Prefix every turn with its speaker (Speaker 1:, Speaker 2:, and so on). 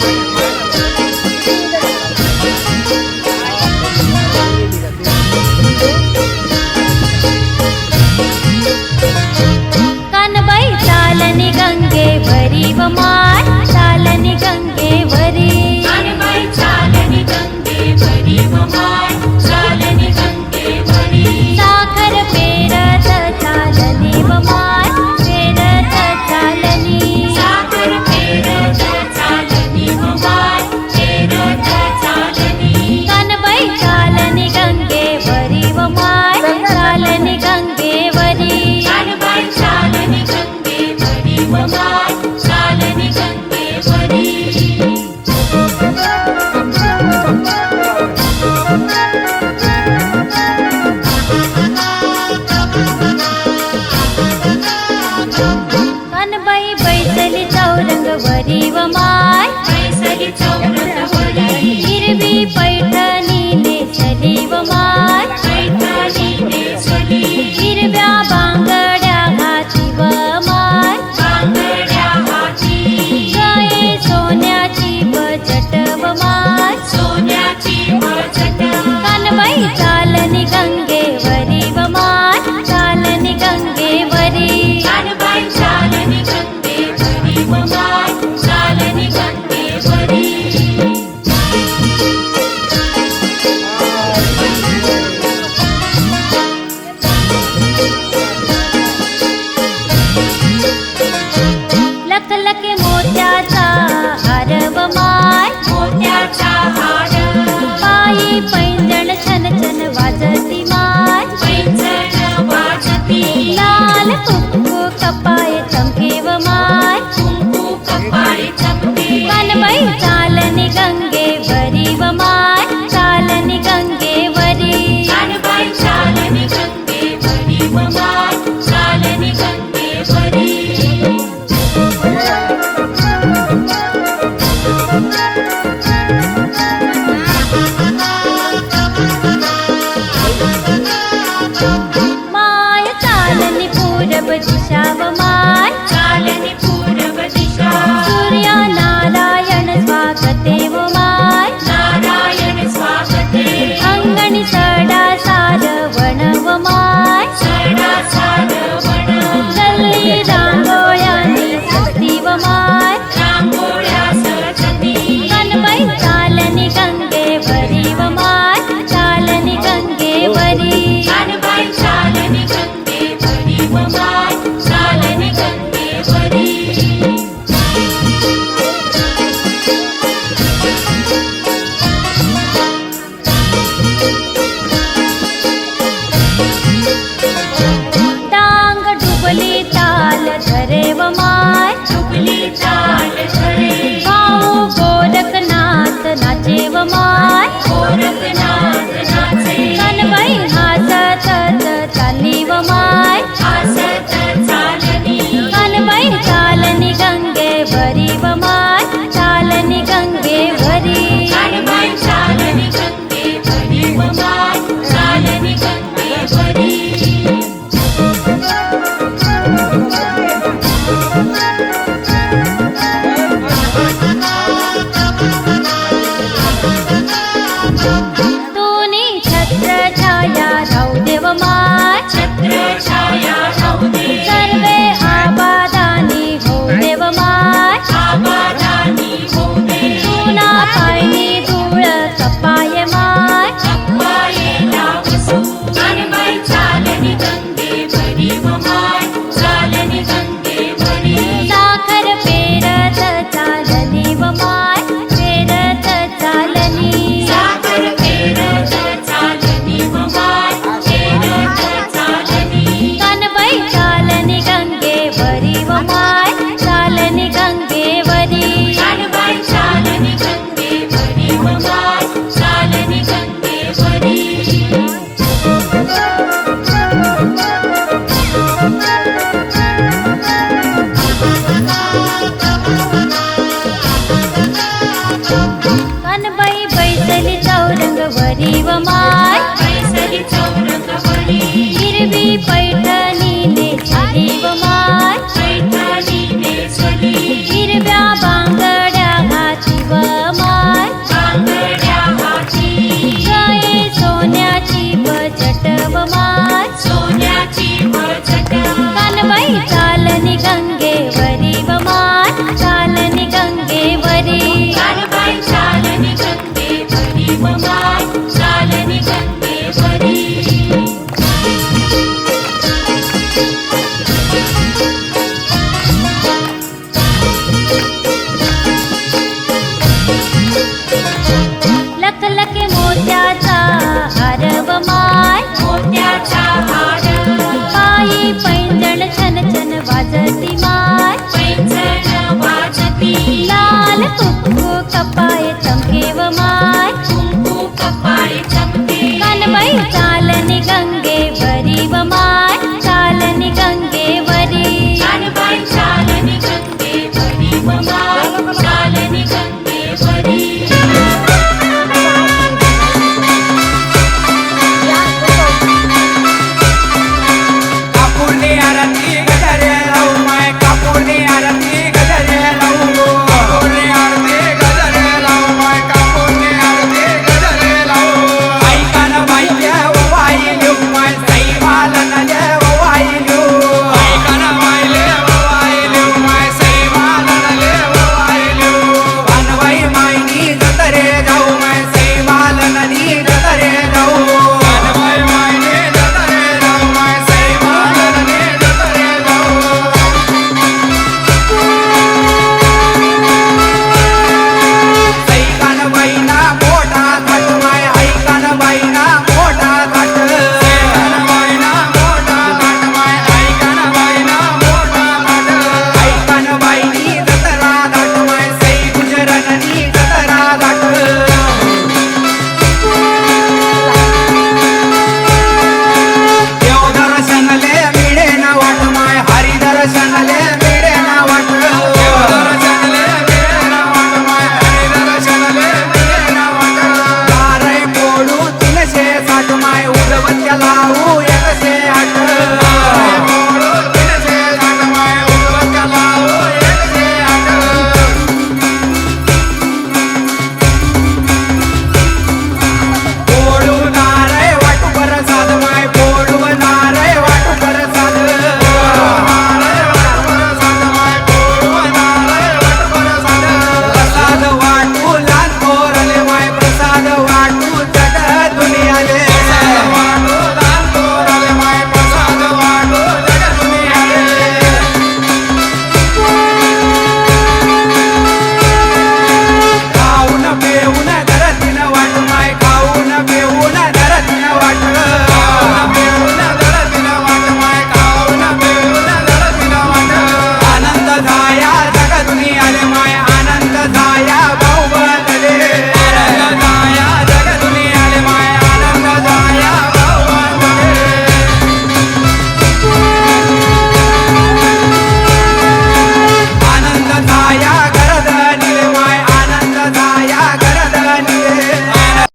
Speaker 1: Música मै चालनि गङ्गे वरिवमा चालनि गङ्गे కప్పాయి చంపేవమాయ్ కుంకు
Speaker 2: కప్పాయి చంపే
Speaker 1: వనమై చాలని గంగే వరివమాయ్ చాలని గంగే వరి. చాలని గంగే వరివమాయ్ करी व माय. हिरवी पैठणी ने झाली व माय. हिरव्या बांगड्या घाती व माय. गाये सोन्याची बजट व माय. सोन्याची
Speaker 2: बजट
Speaker 1: कानबाई कालनी गंगा